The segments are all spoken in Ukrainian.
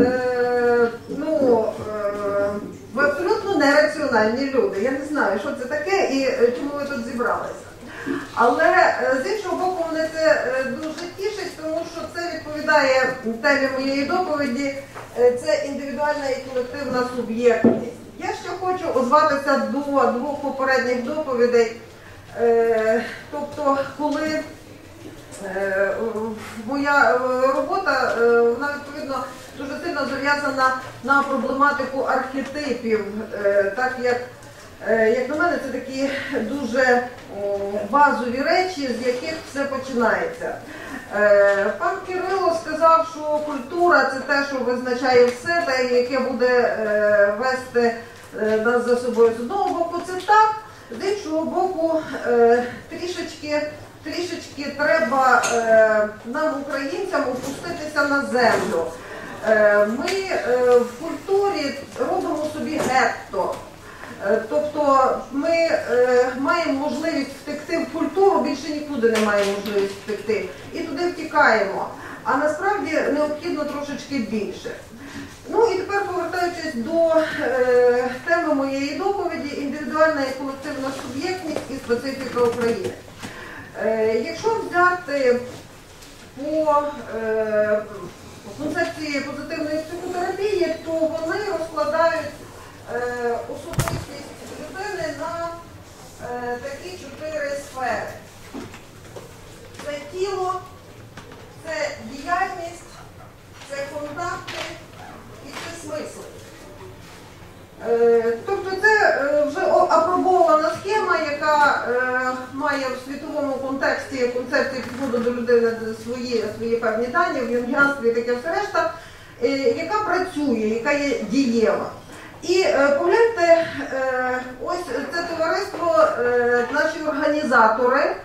е, ну, е, ви абсолютно нераціональні люди. Я не знаю, що це таке і е, чому ви тут зібралися. Але з іншого боку, мене це дуже тішить, тому що це відповідає темі моєї доповіді. Це індивідуальна і колективна суб'єктність. Я ще хочу озватися до двох попередніх доповідей. Тобто, коли Моя робота вона відповідно дуже сильно зав'язана на проблематику архетипів, Е, так як, е, як на мене, це такі дуже базові речі, з яких все починається. Е, Пан Кирило сказав, що культура це те, що визначає все, та яке буде вести нас за собою. З одного боку, це так, з іншого боку, трішечки трішечки треба нам, українцям, опуститися на землю. Е, ми е, в культурі робимо собі гетто. Е, Тобто ми маємо можливість втекти в культуру, більше нікуди не маємо можливість втекти. І туди втікаємо. А насправді необхідно трошечки більше. Ну і тепер повертаючись до теми моєї доповіді, індивідуальна і колективна суб'єктність і специфіка України. Якщо взяти по е, концепції позитивної психотерапії, то вони розкладають е, особистість людини на е, такі чотири сфери. Це тіло, це діяльність, це контакти і це смисли. Е, Тобто це е, вже апробована схема, яка е, має в світовому контексті концепції підходу до людини свої, свої певні дані, в юнгіанстві і таке все решта, е, яка працює, яка є дієва. І е, погляньте, е, ось це товариство, наші організатори,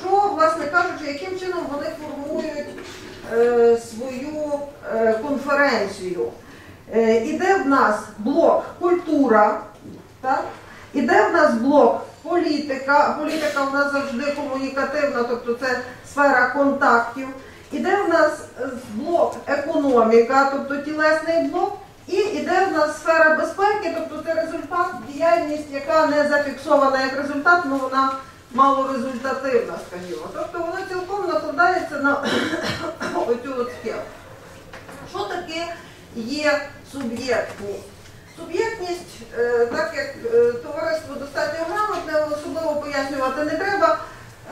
що, власне кажучи, яким чином вони формують свою конференцію. Іде в нас блок культура, так? іде в нас блок політика. Політика в нас завжди комунікативна, тобто це сфера контактів. Іде в нас блок економіка, тобто тілесний блок. І іде в нас сфера безпеки, тобто це результат, діяльність, яка не зафіксована як результат, але вона малорезультативна, скажімо. Тобто вона цілком накладається на оцю от схему. Що таке є суб'єктність? Суб'єктність, е, так як е, товариство достатньо грамотне, особливо пояснювати не треба,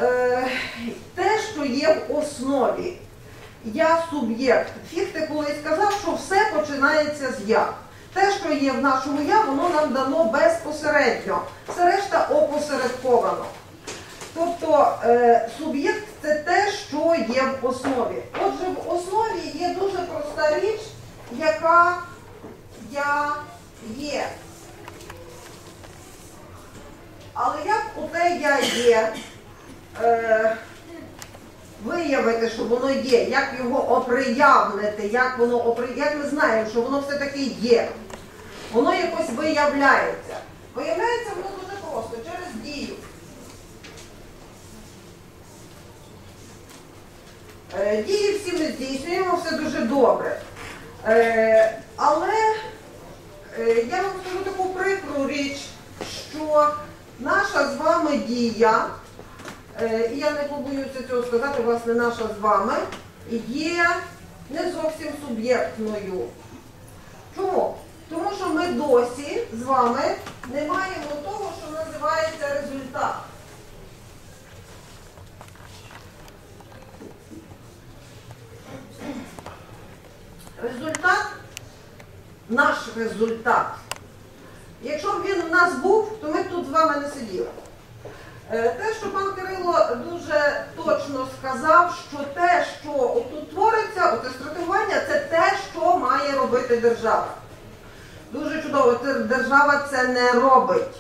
е, те, що є в основі. Я суб'єкт. Фіхте колись сказав, що все починається з я. Те, що є в нашому я, воно нам дано безпосередньо. Все решта опосередковано. Тобто суб'єкт це те, що є в основі. Отже, в основі є дуже проста річ, яка я є. Але як у те я є, е, виявити, що воно є, як його оприявнити, як воно опри... як ми знаємо, що воно все-таки є. Воно якось виявляється. Виявляється воно дуже просто, через дію. Е, Дії всі ми здійснюємо, все дуже добре. Е, Але я вам скажу таку прикру річ, що наша з вами дія, е, і я не побоюся цього сказати, власне, наша з вами, є не зовсім суб'єктною. Чому? Тому що ми досі з вами не маємо того, що називається результат. Результат, наш результат. Якщо б він в нас був, то ми б тут з вами не сиділи. Е, Те, що пан Кирило дуже точно сказав, що те, що тут твориться, оце стратегування, це те, що має робити держава. Дуже чудово, держава це не робить.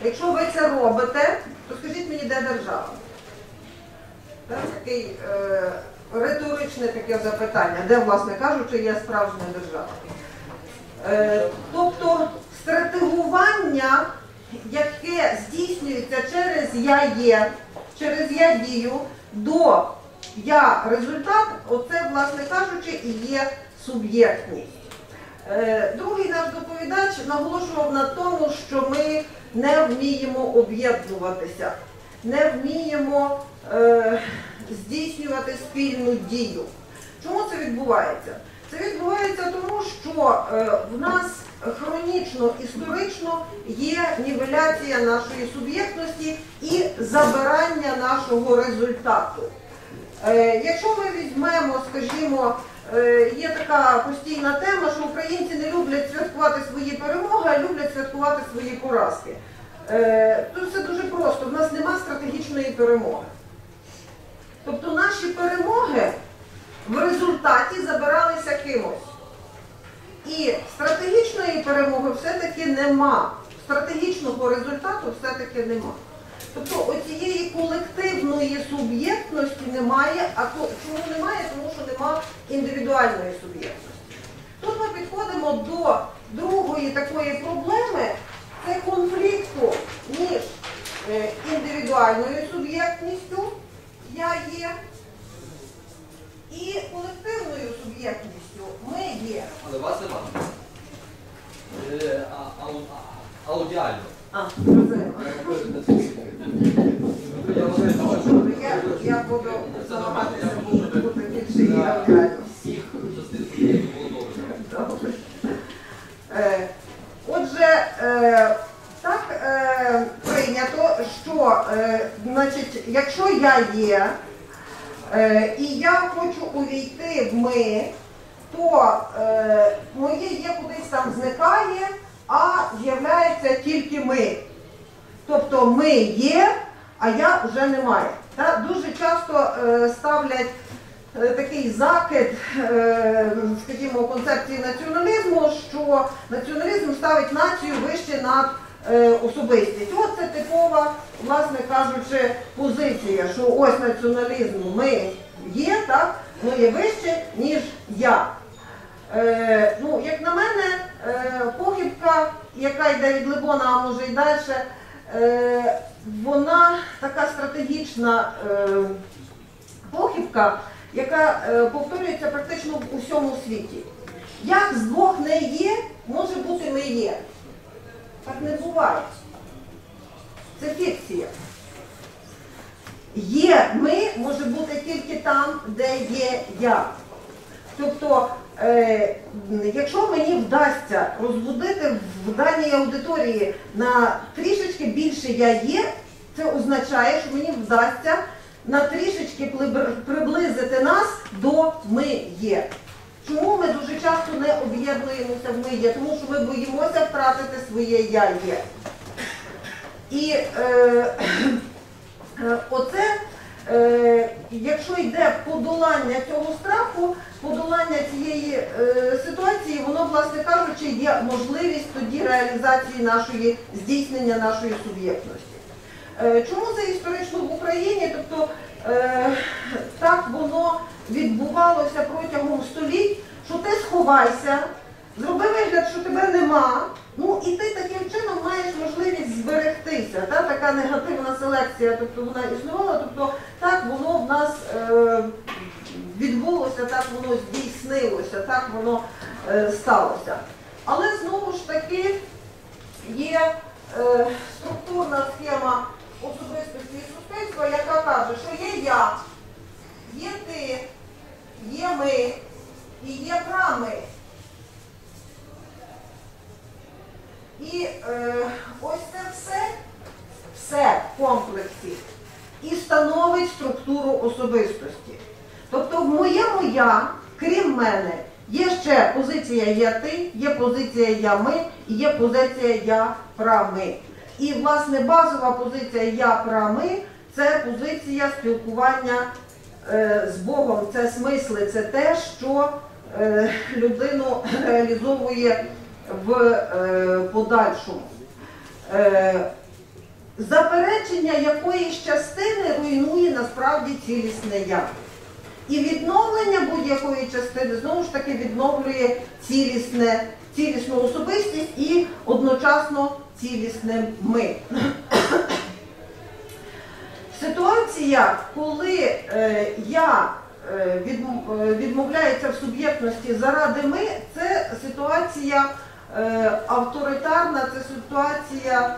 Якщо ви це робите, то скажіть мені, де держава? Так, такий е, риторичне таке запитання, де, власне кажучи, є справжня держава. Е, тобто стратегування, яке здійснюється через я є, через я дію до я результат, оце, власне кажучи, і є суб'єктність. Е, Другий наш доповідач наголошував на тому, що ми не вміємо об'єднуватися, не вміємо е, здійснювати спільну дію. Чому це відбувається? Це відбувається тому, що е, в нас хронічно, історично є нівеляція нашої суб'єктності і забирання нашого результату. Е, Якщо ми візьмемо, скажімо, е, є така постійна тема, що українці не люблять святкувати свої перемоги, а люблять святкувати свої поразки. Тут все дуже просто. В нас нема стратегічної перемоги. Тобто наші перемоги в результаті забиралися кимось. І стратегічної перемоги все-таки нема. Стратегічного результату все-таки нема. Тобто оцієї колективної суб'єктності немає, а чому немає? Тому що нема індивідуальної суб'єктності. Тут ми підходимо до другої такої проблеми, це конфлікту між е, індивідуальною суб'єктністю, я є, і колективною суб'єктністю ми є. Але вас нема. Е, а- ау- а- Аудіально. А, розумію. Я вважаю, що Я, я буду Це нормально, намагатися я можу бути більше і для реально. всіх частин суб'єкту було добре. Добре. Е, Отже, е, так е, прийнято, що е, значить, якщо я є е, і я хочу увійти в ми, то е, моє є кудись там зникає, а з'являється тільки ми. Тобто ми є, а я вже немає. Та? Дуже часто е, ставлять е, такий закид, е, скажімо, концепції націоналізму, що націоналізм ставить націю вище над е, особистість. От це типова, власне кажучи, позиція, що ось націоналізм ми є, так, ми є вище, ніж я. Е, ну, як на мене, похибка, яка йде від Либона, а може й далі, е, вона така стратегічна е, похибка, яка е, повторюється практично в усьому світі. Як з двох не є, може бути не є. Так не буває. Це фікція. Є ми може бути тільки там, де є я. Тобто, е, якщо мені вдасться розбудити в даній аудиторії на трішечки більше я є, це означає, що мені вдасться на трішечки приблизити нас до ми є. Чому ми дуже часто не об'єднуємося в ми є? Тому що ми боїмося втратити своє я є. І е, Е, Оце, е, якщо йде подолання цього страху, подолання цієї е, ситуації, воно, власне кажучи, є можливість тоді реалізації нашої здійснення нашої суб'єктності. Е, чому це історично в Україні? Тобто е, так воно відбувалося протягом століть, що ти сховайся, зроби вигляд, що тебе нема. Ну і ти таким чином маєш можливість зберегтися. Та? Така негативна селекція, тобто вона існувала, тобто так воно в нас е, відбулося, так воно здійснилося, так воно е, сталося. Але знову ж таки є е, структурна схема особистості і суспільства, яка каже, що є я, є ти, є ми і є прами. І е, ось це все, все в комплексі і становить структуру особистості. Тобто в моєму я, крім мене, є ще позиція я ти, є позиція я ми і є позиція я пра ми. І власне базова позиція я пра ми це позиція спілкування е, з Богом, це смисли, це те, що е, людину реалізовує в е, подальшому. Е, заперечення якоїсь частини руйнує насправді цілісне я. І відновлення будь-якої частини знову ж таки відновлює цілісне, цілісну особистість і одночасно цілісне ми. Ситуація, коли е, я е, е, відмовляється в суб'єктності заради ми, це ситуація авторитарна, це ситуація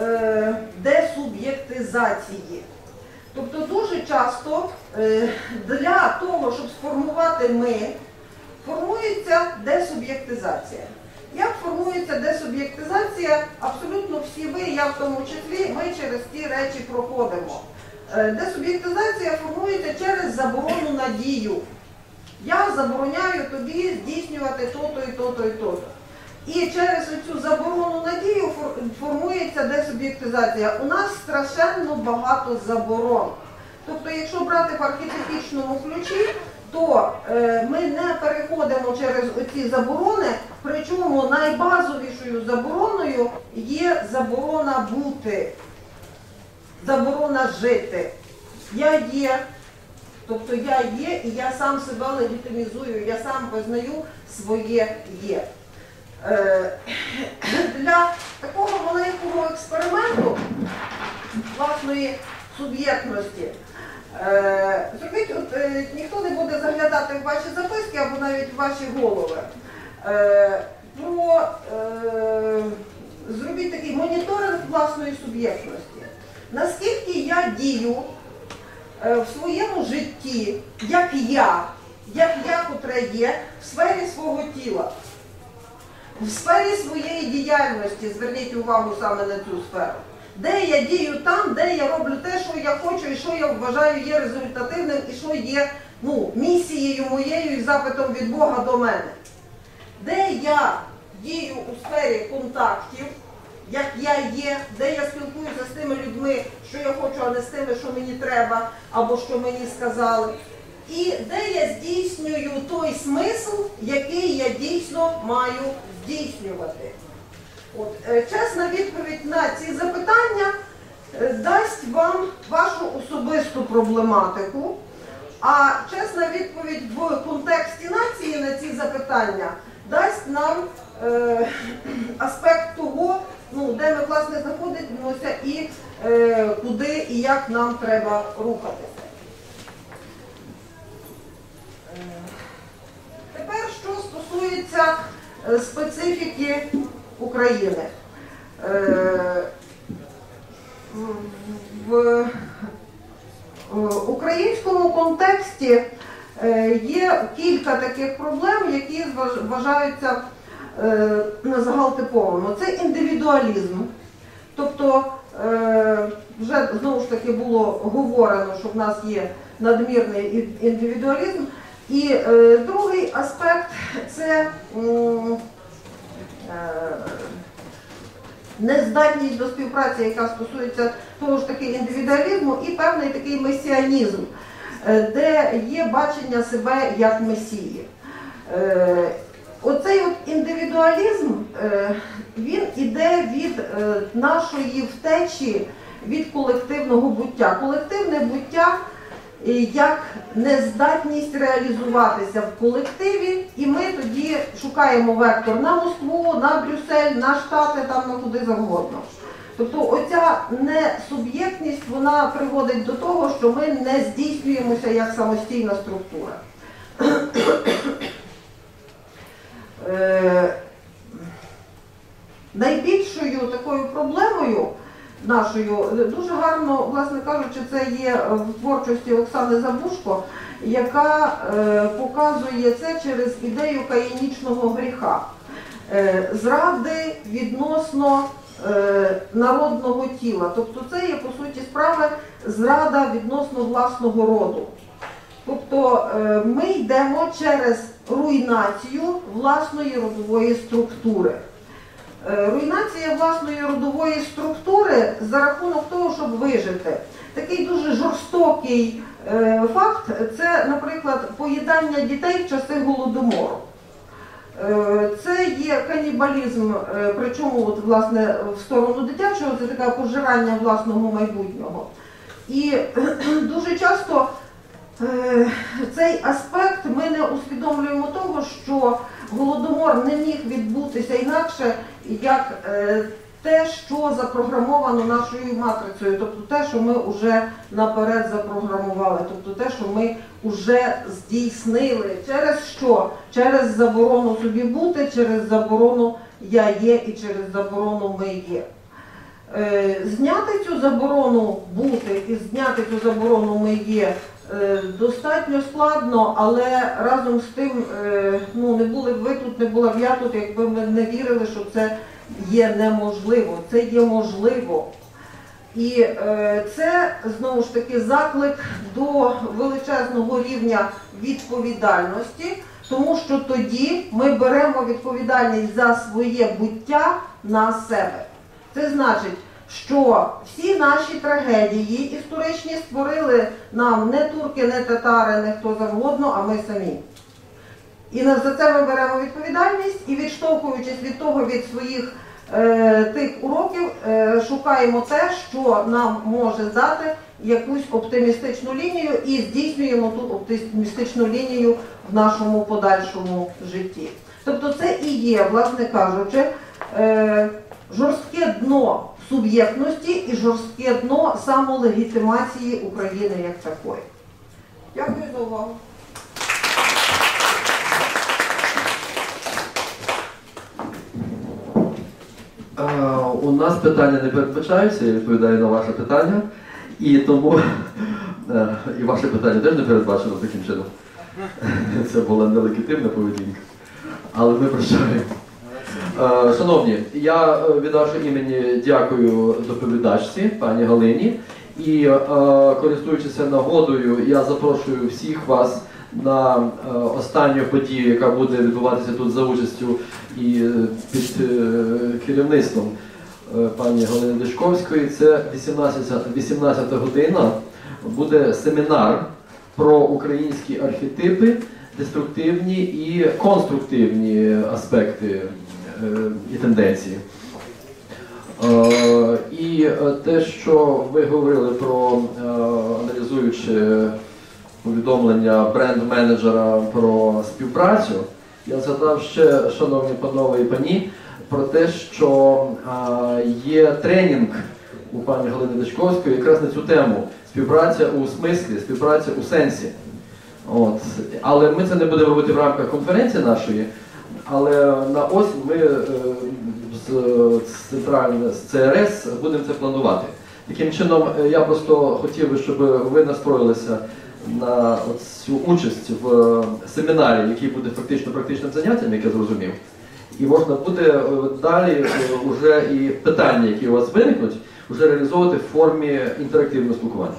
е, десуб'єктизації. Тобто дуже часто е, для того, щоб сформувати ми, формується десуб'єктизація. Як формується десуб'єктизація? Абсолютно всі ви, я в тому числі, ми через ті речі проходимо. Е, Десуб'єктизація формується через заборону на дію. Я забороняю тобі здійснювати то-то і то-то і то-то. І через цю заборону на дію фор- формується десуб'єктизація. У нас страшенно багато заборон. Тобто, якщо брати в архетипічному ключі, то е, ми не переходимо через оці заборони, причому найбазовішою забороною є заборона бути, заборона жити. Я є, тобто я є, і я сам себе легітимізую, я сам визнаю своє є. Е, Для такого маленького експерименту власної суб'єктності. Е, Зробіть, от, е, ніхто не буде заглядати в ваші записки або навіть в ваші голови. Про, зробіть такий моніторинг власної суб'єктності. Наскільки я дію в своєму житті, як я, як я, котре є, в сфері свого тіла. В сфері своєї діяльності зверніть увагу саме на цю сферу. Де я дію там, де я роблю те, що я хочу, і що я вважаю є результативним, і що є ну, місією моєю і запитом від Бога до мене. Де я дію у сфері контактів, як я є, де я спілкуюся з тими людьми, що я хочу, а не з тими, що мені треба, або що мені сказали. І де я здійснюю той смисл, який я дійсно маю здійснювати. От, е, чесна відповідь на ці запитання е, дасть вам вашу особисту проблематику, а чесна відповідь в контексті нації на ці запитання дасть нам е, аспект того, ну, де ми власне знаходимося і е, куди і як нам треба рухатися. Е, Тепер що стосується е, специфіки України. Е, В українському контексті е, є кілька таких проблем, які вважаються е, загалтиповими. Це індивідуалізм. Тобто е, вже знову ж таки було говорено, що в нас є надмірний індивідуалізм. І е, другий аспект це е, нездатність до співпраці, яка стосується того ж таки індивідуалізму, і певний такий месіанізм, е, де є бачення себе як месії. Е, Оцей от індивідуалізм, е, він іде від е, нашої втечі від колективного буття. Колективне буття як нездатність реалізуватися в колективі, і ми тоді шукаємо вектор на Москву, на Брюссель, на Штати, там на куди завгодно. Тобто оця несуб'єктність вона приводить до того, що ми не здійснюємося як самостійна структура. Е, Найбільшою такою проблемою нашою, дуже гарно, власне кажучи, це є в творчості Оксани Забушко, яка е, показує це через ідею каїнічного гріха. Е, зради відносно е, народного тіла. Тобто це є, по суті справи, зрада відносно власного роду. Тобто ми йдемо через руйнацію власної родової структури. Е, Руйнація власної родової структури за рахунок того, щоб вижити. Такий дуже жорстокий е, факт це, наприклад, поїдання дітей в часи голодомору. Е, Це є канібалізм, причому от, власне в сторону дитячого, це таке пожирання власного майбутнього. І дуже часто цей аспект ми не усвідомлюємо того, що голодомор не міг відбутися інакше, як е, те, що запрограмовано нашою матрицею, тобто те, що ми вже наперед запрограмували, тобто те, що ми вже здійснили. Через що? Через заборону собі бути, через заборону я є і через заборону ми є. Е, Зняти цю заборону бути і зняти цю заборону ми є достатньо складно, але разом з тим е, ну, не були б ви тут, не була б я тут, якби ми не вірили, що це є неможливо. Це є можливо. І е, це знову ж таки заклик до величезного рівня відповідальності, тому що тоді ми беремо відповідальність за своє буття на себе. Це значить, що всі наші трагедії історичні створили нам не турки, не татари, не хто завгодно, а ми самі. І за це ми беремо відповідальність і відштовхуючись від того, від своїх е, тих уроків, е, шукаємо те, що нам може дати якусь оптимістичну лінію і здійснюємо ту оптимістичну лінію в нашому подальшому житті. Тобто це і є, власне кажучи, е, жорстке дно суб'єктності і жорстке дно самолегітимації України як такої. Дякую за увагу. У нас питання не передбачаються, я відповідаю на ваше питання. І тому е, і ваше питання теж не передбачено таким чином. Це була нелегітимна поведінка. Але ми прощаємо. Е, Шановні, я е, від вашого імені дякую доповідачці, пані Галині. І е, користуючись нагодою, я запрошую всіх вас на останню подію, яка буде відбуватися тут за участю і під керівництвом пані Галини Дишковської. Це 18, 18 година. Буде семінар про українські архетипи, деструктивні і конструктивні аспекти і тенденції. Е, І е, те, що ви говорили про е, аналізуючи повідомлення бренд-менеджера про співпрацю, я згадав ще, шановні панове і пані, про те, що е, є тренінг у пані Галини Дачковської якраз на цю тему співпраця у смислі, співпраця у сенсі. От. Але ми це не будемо робити в рамках конференції нашої. Але на осінь ми е, з, з ЦРС будемо це планувати. Таким чином, е, я просто хотів би, щоб ви настроїлися на цю участь в е, семінарі, який буде фактично практичним заняттям, як я зрозумів. І можна буде далі е, уже і питання, які у вас виникнуть, вже реалізовувати в формі інтерактивного спілкування.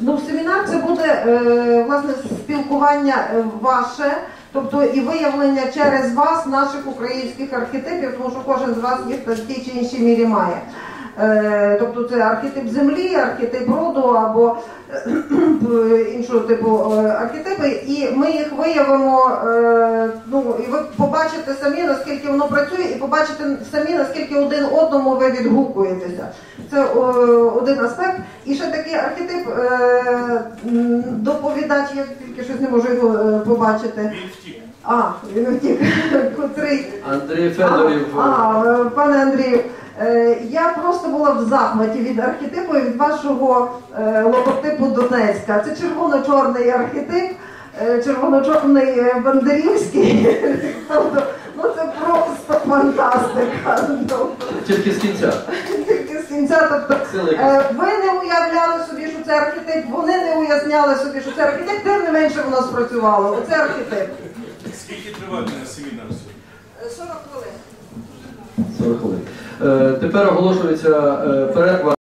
Ну, семінар це буде власне спілкування ваше, тобто і виявлення через вас наших українських архетипів, тому що кожен з вас їх в тій чи іншій мірі має. Е, тобто це архетип землі, архетип роду або іншого типу е, архетипи, і ми їх виявимо. Е, ну і ви побачите самі, наскільки воно працює, і побачите самі, наскільки один одному ви відгукуєтеся. Це один аспект. І ще такий архетип е, доповідач, я тільки щось не можу його е, побачити. А, він втік, котрий. Андрій Федорів. А, а, е, пане Андрію, е, я просто була в захваті від архетипу і від вашого е, логотипу Донецька. Це червоно-чорний архетип, е, червоно-чорний е, бандерівський. Тобто, ну це просто фантастика. Тобто, Тільки з кінця. тільки з кінця, тобто, е, ви не уявляли собі, що це архетип, вони не уясняли собі, що це архетип, тим не менше воно спрацювало. Оце архетип. Скільки триватиме семінар 40 хвилин. 40 хвилин. Е, тепер оголошується е, перерва.